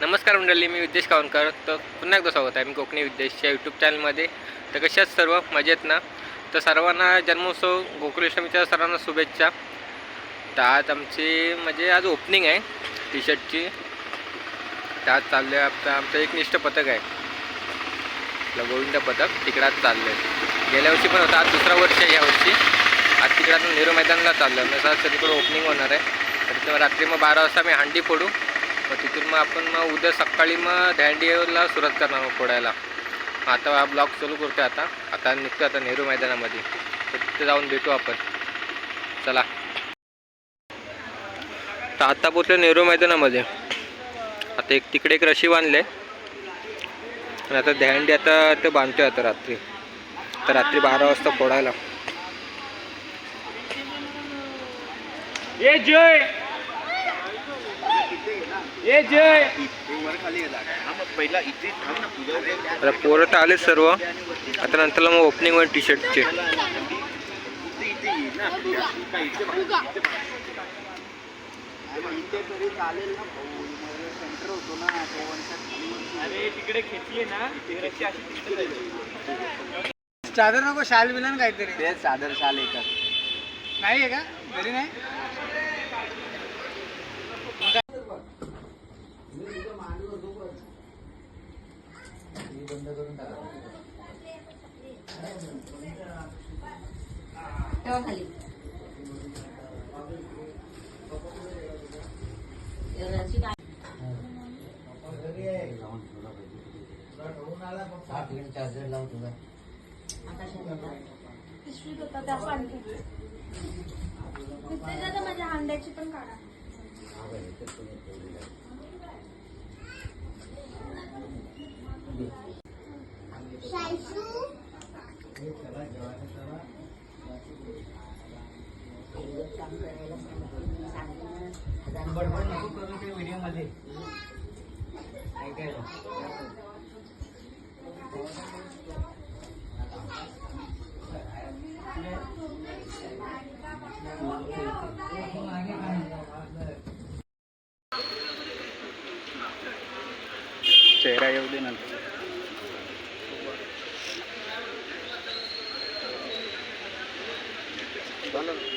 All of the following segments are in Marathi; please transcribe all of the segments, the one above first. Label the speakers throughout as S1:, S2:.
S1: नमस्कार मंडळी मी विद्देश कावणकर तर पुन्हा एकदा स्वागत आहे. मी कोकणी विद्देशच्या यूट्यूब चॅनलमध्ये तर कशाच सर्व मजेत ना? तर सर्वांना जन्मोत्सव गोकुलाष्टमीच्या सर्वांना शुभेच्छा. तर आज आमची म्हणजे आज ओपनिंग आहे टी शर्टची तर आज चाललं आहे आमचं एक निष्ठ पथक आहे. आपलं गोविंद पथक तिकडे आज चाललं आहे गेल्या वर्षी पण होतं आज दुसरा वर्ष आहे यावर्षी आज तिकडे आता नेहरू मैदानला चाललं आहे म्हणजे आज तिकडं ओपनिंग होणार आहे. तर रात्री मग बारा वाजता मी हांडी फोडू. मग तिथून मग आपण मग उद्या सकाळी मग धँडीला सुरुवात करणार मग फोडायला. मग आता हा ब्लॉग चालू करतो आता. आता निघतो आता नेहरू मैदानामध्ये. तर तिथे जाऊन भेटू आपण. चला. तर आता पोचलो नेहरू मैदानामध्ये. आता एक तिकडे एक रशी बांधले. आणि आता धँडी आता ते बांधतोय आता रात्री. तर रात्री बारा वाजता फोडायला.
S2: ए जय! ए जय.
S1: आता पोरं तर आले सर्व. आता नंतरला मग ओपनिंग टी शर्टचे.
S3: चादर नको शाल बिलन काहीतरी.
S4: ते सादर शाल एकच.
S3: नाही आहे का? घरी नाही?
S5: ठेवा खाली. आता शेतात.
S6: पिशवीत होता त्या पण तिथे माझ्या अंड्याची पण काढा.
S4: चेहरा येऊ दे नंतर चालेल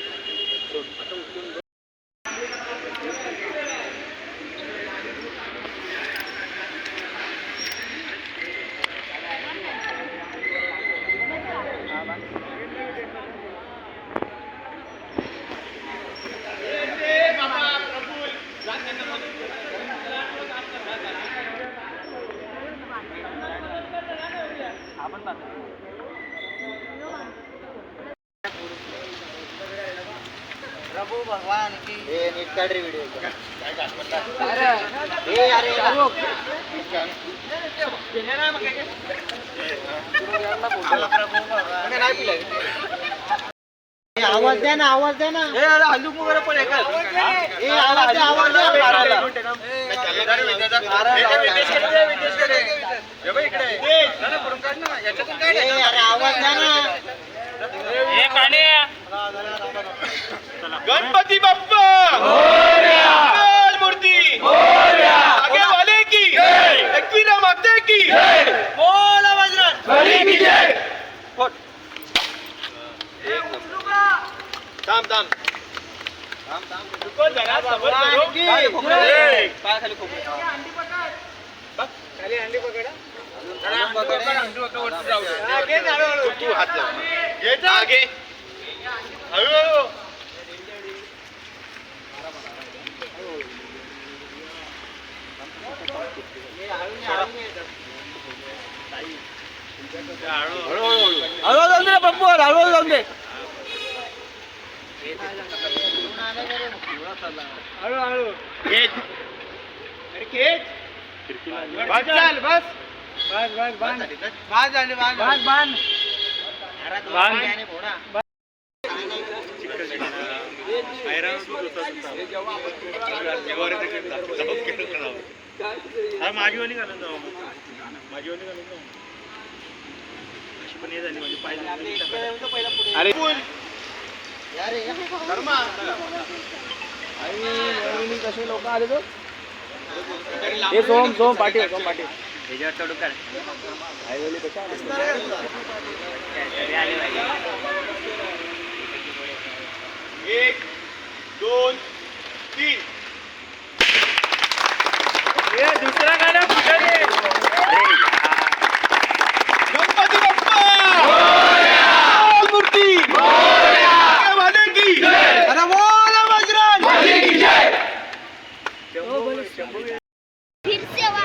S3: प्रभू भगवान की.
S4: ए नीट काढ रे व्हिडिओ
S3: ए अरे. आवाज द्या ना आवाज द्या ना.
S4: ए अरे हल्लू वगैरे पण
S3: ए आवाज द्या आवाज द्या. आवाज द्या. ना.
S2: गणपती बाप्पा मंगल मूर्ती आगे वाले की एकवीरा माते की बोला बजरंग थांब थांब थांब जरा सबर करो. ए,
S3: खाली अंडी पकडा
S2: तू- तू हात लाव. ये जा. आगे हळूहळू हळूहळू जाऊन दे पप्पू हळूहळू जाऊन दे
S3: हळूहळू.
S2: खेच. अरे खेच. बस चाल बस.
S3: बस बस बांध बांध झाली बांध बांध बांध
S2: माझी वाली घालून जाऊ. माझी वाली घालून जाऊ. अशी पण हे झाली म्हणजे पाहिजे अरे.
S3: आणि कसे लोक आले तो
S4: हे सोम सोम पाटील सोम पाटील. आईवली कशा?
S2: एक दोन तीन.
S4: ए, दुसरा गाणं कुठं रे?
S2: गणपती बाप्पा मूर्ती महादेव की अरे बोल बजरंग
S6: फिर सेवा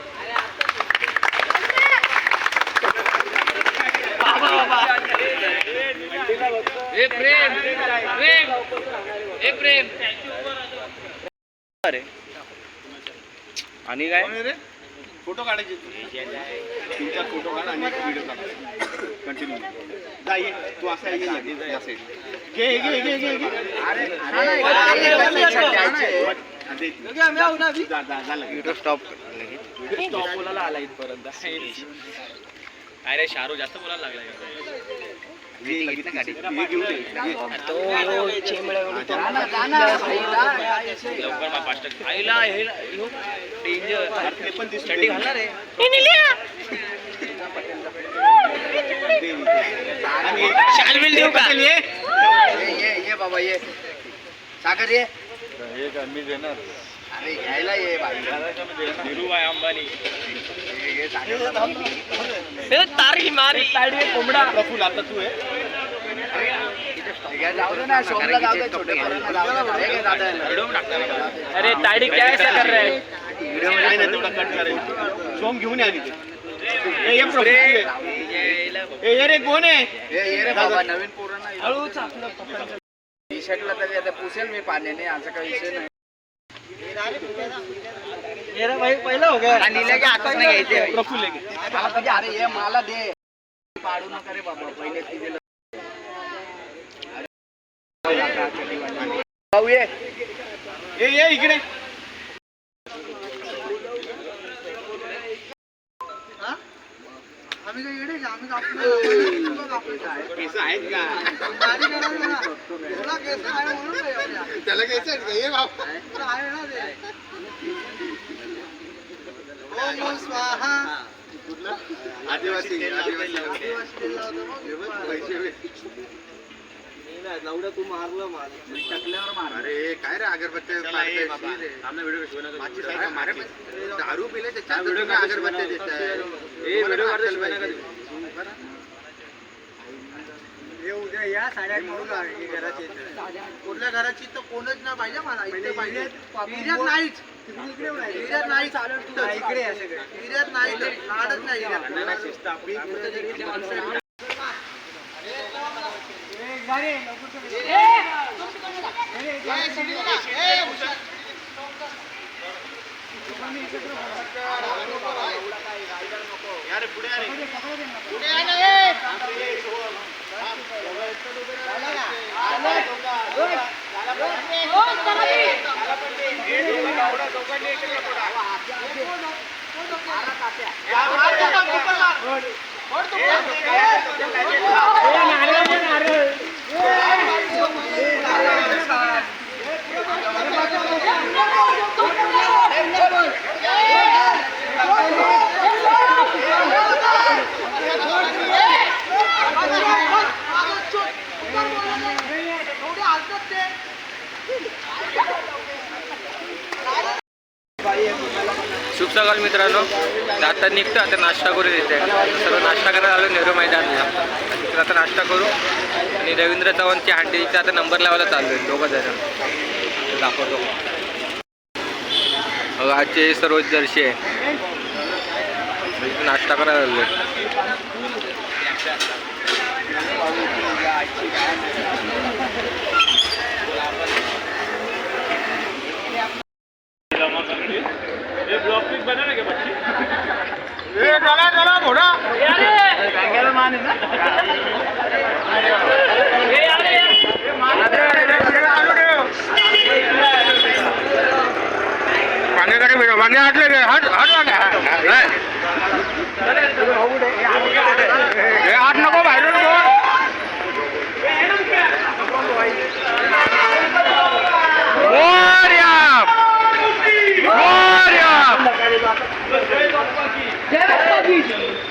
S4: अरे आणि काय
S2: फोटो काढायचे तुमचा फोटो काढ आणि व्हिडिओ काढ कंटिन्यू जा ये तू असा ये या side. घे घे घे घे अरे जा जा जा लगे.
S1: व्हिडिओ स्टॉप
S4: स्टॉप बोलायला आला इथपर्यंत अरे शाहरुख जास्त बोलायला लागला.
S2: हे.
S4: लवकर फास्ट आईला हेला डेंजर चड्डी. घालणार आहे? शालविल देऊ का?
S2: ये.
S3: बाबा ये सागर ये.
S4: मी देणार
S3: अरे घ्यायला ये बाई
S4: धीरूभाई अंबानी
S3: तारी मारी. कोंबडा.
S2: प्रफुल्ल, आता तू आहे
S3: जाऊ दे ना शोभला जाऊ दे छोटे पोरांना जाऊ दे. हे घे दादा.
S4: अरे ताडी काय ऐसा कर रहा है
S2: सोम घेऊन ये आधी. ते ए, ये प्रफुल्ल, तू ये. ए, ये रे कोण आहे?
S3: हे ये रे बाबा नवीन पोरांना टी शर्टला तरी आता पुसेल मी पाण्याने असं काही विषय नाही. पहिला हो गया। नीले के हातात नाही घ्यायचे
S2: प्रफुल्ल
S3: कधी अरे ये मला दे। पाडू नका रे बाबा पहिले ती दिलं भाऊ ये
S2: ए ये इकडे केस आहेत का? त्याला केस आहेत का? ये बाप आदिवासी आदिवासी. पैसे
S3: तू मारलं मला टकल्यावर मार
S2: अरे काय रे अगरबत्त्या माचीस आहे का? मारे पण दारू पिले त्याच्यात तुम्ही अगरबत्त्या देताय तुम्हाला
S3: उद्या या साड्या घराची कुठल्या घराची तर कोणच नाही पाहिजे मला इथे पाहिजे हिऱ्यात नाहीच हिऱ्यात नाहीच इकडे हिऱ्यात नाही काढच नाही
S2: यार पुढे अरे
S1: खूप सकाळ मित्रांनो. आता निघतं आता नाश्ता करू येते. सर्व नाश्ता करायला आलो नेहरू मैदानला तर आता नाश्ता करू. आणि रवींद्र चव्हाणची हांडीचा आता नंबर लावायला चालू आहे दोघं जण. दाखवतो. आजचे सर्व जर्शी आहे. नाश्ता करायला आलो
S7: आहे हाट नको बाहेर नको मोरया
S6: गणपती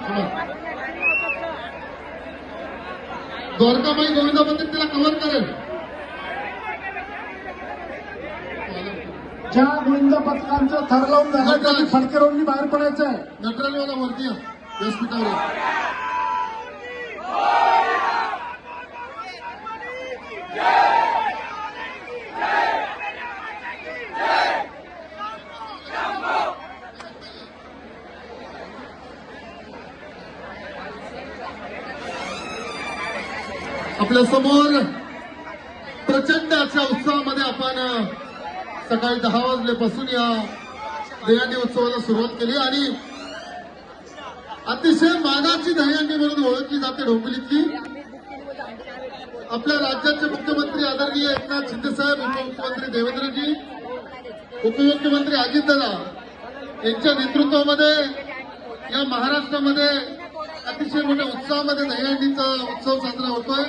S8: थांबा. द्वारकामाई गोविंदा मंदिर तिला कव्हर करेल.
S9: ज्या गोविंद पथकांचं थर लावून फडके रोडनी बाहेर पडायचं आहे
S8: नटराजवाला वरती व्यासपीठावर आपल्यासमोर प्रचंड अशा उत्साहामध्ये आपण सकाळी दहा वाजल्यापासून या दह्यांडी उत्सवाला सुरुवात केली आणि अतिशय मानाची दह्यांडी म्हणून ओळखली जाते डोंबिवलीतली आपल्या राज्याचे मुख्यमंत्री आदरणीय एकनाथ शिंदेसाहेब उपमुख्यमंत्री देवेंद्रजी उपमुख्यमंत्री अजितदादा यांच्या नेतृत्वामध्ये या महाराष्ट्रामध्ये अतिशय मोठ्या उत्साहामध्ये दहीहंडीचा उत्सव साजरा होतोय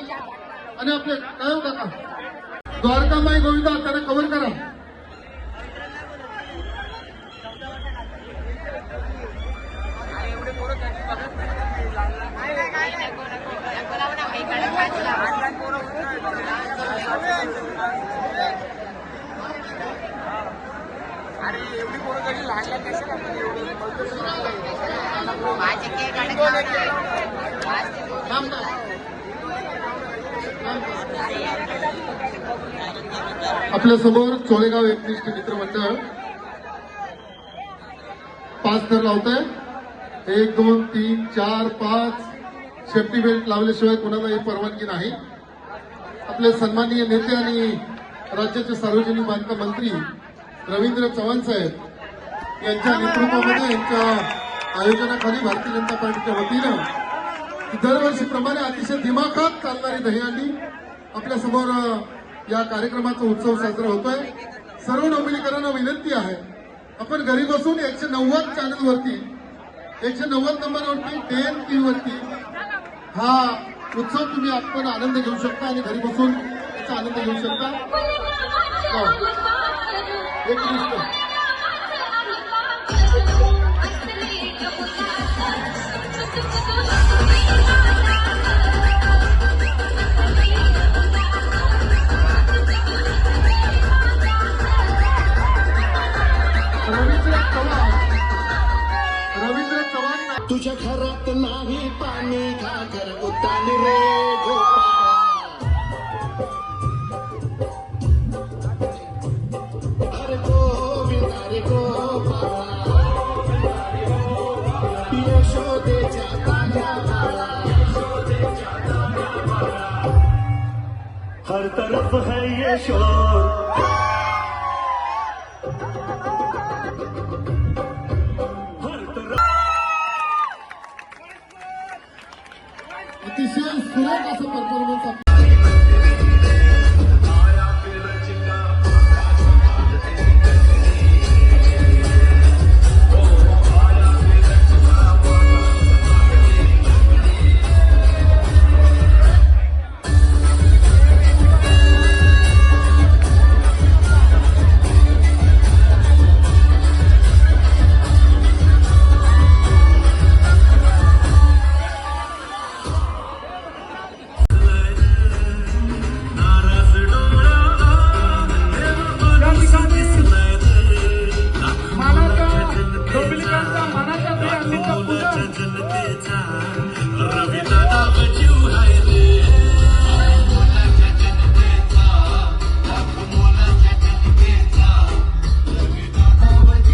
S8: आणि आपले काय हो काका द्वारकाबाई गोविंदा त्यांना कव्हर करा अरे एवढी पोरं कशी लहान थांब ना. आपल्यासमोर चोळेगाव एकनिष्ठ मित्रमंडळ पाच थर लावत आहे एक दोन तीन चार पाच. सेफ्टी बेल्ट लावल्याशिवाय कोणालाही परवानगी नाही. आपले सन्माननीय नेते आणि राज्याचे सार्वजनिक बांधकाम मंत्री रवींद्र चव्हाण साहेब यांच्या नेतृत्वामध्ये यांच्या आयोजनाखाली भारतीय जनता पार्टीच्या वतीनं दरवर्षीप्रमाणे अतिशय दिमाखात चालणारी दहीहंडी आपल्यासमोर या कार्यक्रमाचा उत्सव साजरा होतोय. सर्व डोंबिवलीकरांना विनंती आहे. आपण घरी बसून एकशे नव्वद चॅनलवरती एकशे नव्वद नंबरवरती टेन टी वरती हा उत्सव तुम्ही आपण आनंद घेऊ शकता आणि घरी बसून त्याचा आनंद घेऊ शकता. हो. एक मिनिट.
S9: तुझ्या घरात नाही पाणी घागर उतानी रे गोपाळ. अरे गोविंद अरे गोपाळ. यशोदेच्या ताज्या
S4: हर तरफ है ये शोर
S8: अतिशय सुरेख असं परफॉर्मन्स